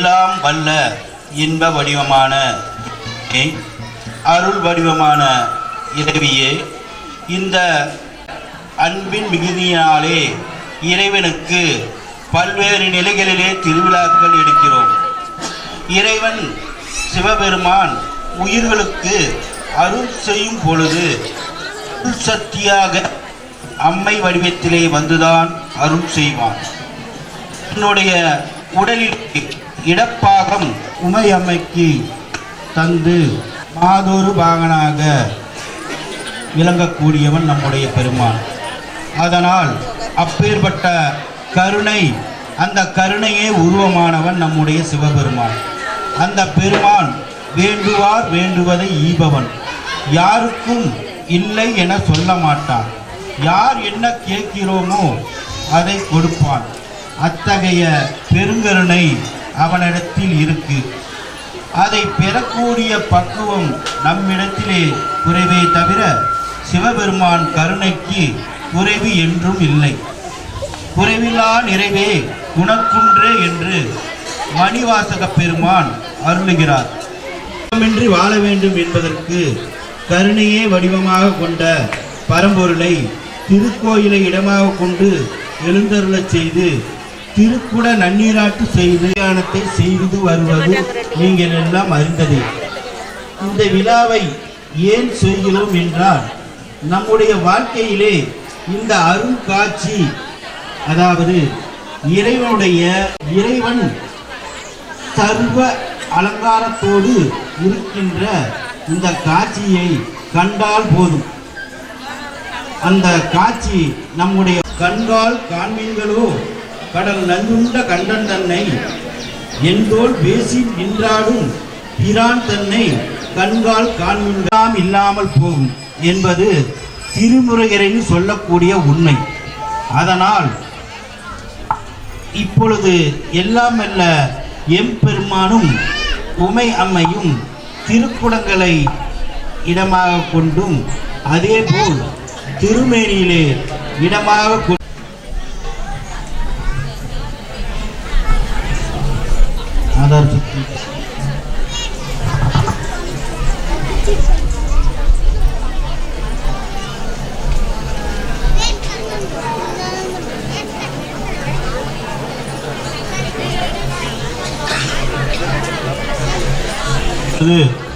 எல்லாம் வல்ல இன்ப வடிவமான அருள் வடிவமான இறைவியே இந்த அன்பின் மிகுதியினாலே இறைவனுக்கு பல்வேறு நிலைகளிலே திருவிழாக்கள் எடுக்கிறோம். இறைவன் சிவபெருமான் உயிர்களுக்கு அருள் செய்யும் பொழுது அருள் சக்தியாக அம்மை வடிவத்திலே வந்துதான் அருள் செய்வான். என்னுடைய உடலில் இடப்பாகம் உமையம்மைக்கு தந்து மாதொரு பாகனாக விளங்கக்கூடியவன் நம்முடைய பெருமான். அதனால் அப்பேற்பட்ட கருணை அந்த கருணையே உருவமானவன் நம்முடைய சிவபெருமான். அந்த பெருமான் வேண்டுவார் வேண்டுவதை ஈபவன். யாருக்கும் இல்லை என சொல்ல மாட்டான். யார் என்ன கேட்கிறோமோ அதை கொடுப்பான். அத்தகைய பெருங்கருணை அவனிடத்தில் இருக்கு. அதை பெறக்கூடிய பக்குவம் நம்மிடத்திலே குறைவே தவிர சிவபெருமான் கருணைக்கு குறைவு என்றும் இல்லை. குறைவில்லா நிறைவே குணக்குன்று என்று மணிவாசக பெருமான் அருளுகிறார். இன்றி வாழ வேண்டும் என்பதற்கு கருணையே வடிவமாக கொண்ட பரம்பொருளை திருக்கோயிலை இடமாக கொண்டு எழுந்தருளச் செய்து திருக்குட நன்னீராட்டு செய்து தியானத்தை செய்து வருவது நீங்கள் எல்லாம் அறிந்ததே. இந்த விழாவை ஏன் செய்கிறோம் என்றால் நம்முடைய வாழ்க்கையிலே இந்த அருங்காட்சி அதாவது இறைவனுடைய இறைவன் சர்வ அலங்காரத்தோடு இருக்கின்ற இந்த காட்சியை கண்டால் போதும். அந்த காட்சி நம்முடைய கண்கால் காண்மீன்களோ கடல் நஞ்சுண்ட கண்டன் தன்னை என்போல் பேசி நின்றாடும் பிரான் தன்னை கண்கால் காண்மீன்காம் இல்லாமல் போகும் என்பது திருமுருகரின் சொல்லக்கூடிய உண்மை. அதனால் இப்பொழுது எல்லாம் அல்ல எம்பெருமானும் உமை அம்மையும் திருக்குடங்களை இடமாக கொண்டும் அதேபோல் திருமேனியிலே இடமாக karşılığı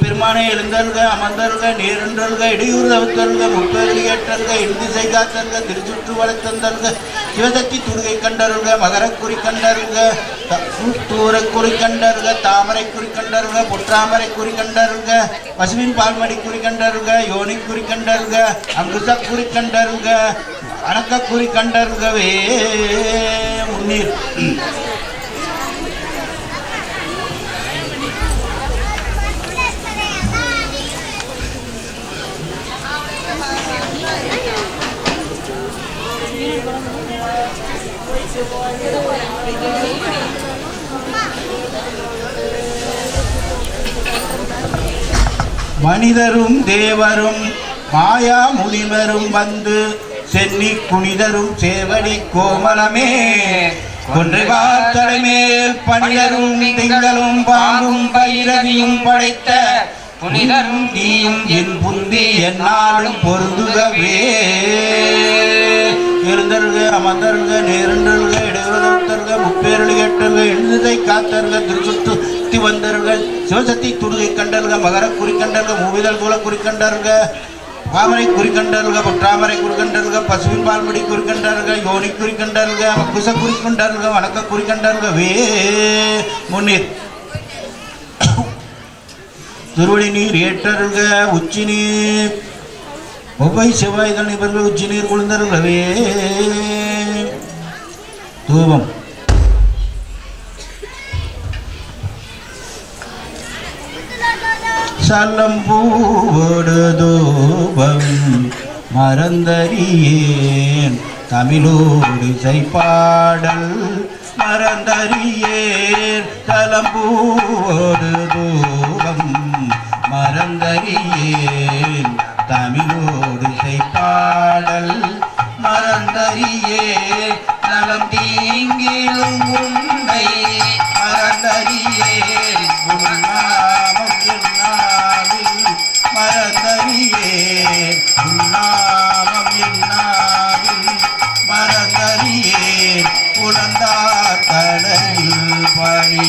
பெருமானை எழுந்தல்க அமர்ந்தல்க நீரென்றல்க இடையூறு தவிர்த்தல்க முப்பெருளி ஏற்றல்க இந்திசை காத்தல்க திருச்சுற்று வளர்த்தந்தல்க சிவசக்தி துடுகை கண்டருள்க மகரக்குறி கண்டருள்க தூரக்குறி கண்டருக தாமரை குறி கண்டருக பொற்றாமரை குறி கண்டருக பசுவின் பால்மடி குறி கண்டருக யோனி குறி கண்டருக அங்குச குறி கண்டருக அணக்க குறி கண்டருகவே. முன்னீர். மனிதரும் தேவரும் மாயா முனிவரும் வந்து சென்னி குனிதரும் சேவடி கோமலமே. ஒன்று வாத்தலைமேல் பனிதரும் திங்களும் பாம்பும் பைரவியும் படைத்த புனிதரும் நீயும் என் புந்தி என்னாலும் பொருந்துகவே. இருந்தருக அமர்ந்தருக நேரண்டருக இடைவதற்க முப்பேரளி கேட்டருக எழுந்ததை காத்தருக திருச்சுத்தி வந்தருக சிவசக்தி துடுகை கண்டருக மகர குறிக்கண்டருக மூவிதழ் குல குறிக்கண்டருக பாமரை குறிக்கண்டருக பற்றாமரை குறிக்கண்டருக பசுவின் பால்மடி குறிக்கண்டருக யோனி குறிக்கண்டருக மக்குச குறிக்கண்டருக வணக்க குறிக்கண்டருக வே முன்னீர். திருவடி நீர் ஏற்றருக உச்சி நீர் ஒவ்வாய் செவ்வாய்கள் இவர்கள் உச்சி நீர் குளிர்ந்தருகவே தூபம் சல்லம் பூவோடு தூபம் மறந்தறியேன். தமிழோடு பாடல் மறந்தறியேன். தலம்பூவோடு தூபம் மறந்தறியேன். தமிழோடு பாடல் மறந்தறியே நலம் தீங்கிலும் உண்மை மறந்தறியே. உன்னாமம் என்னாவில் மறந்தறியேன் உன்னாமம் என்னாவில் மறந்தறியேன் உணர்ந்தார் கடலில் பழி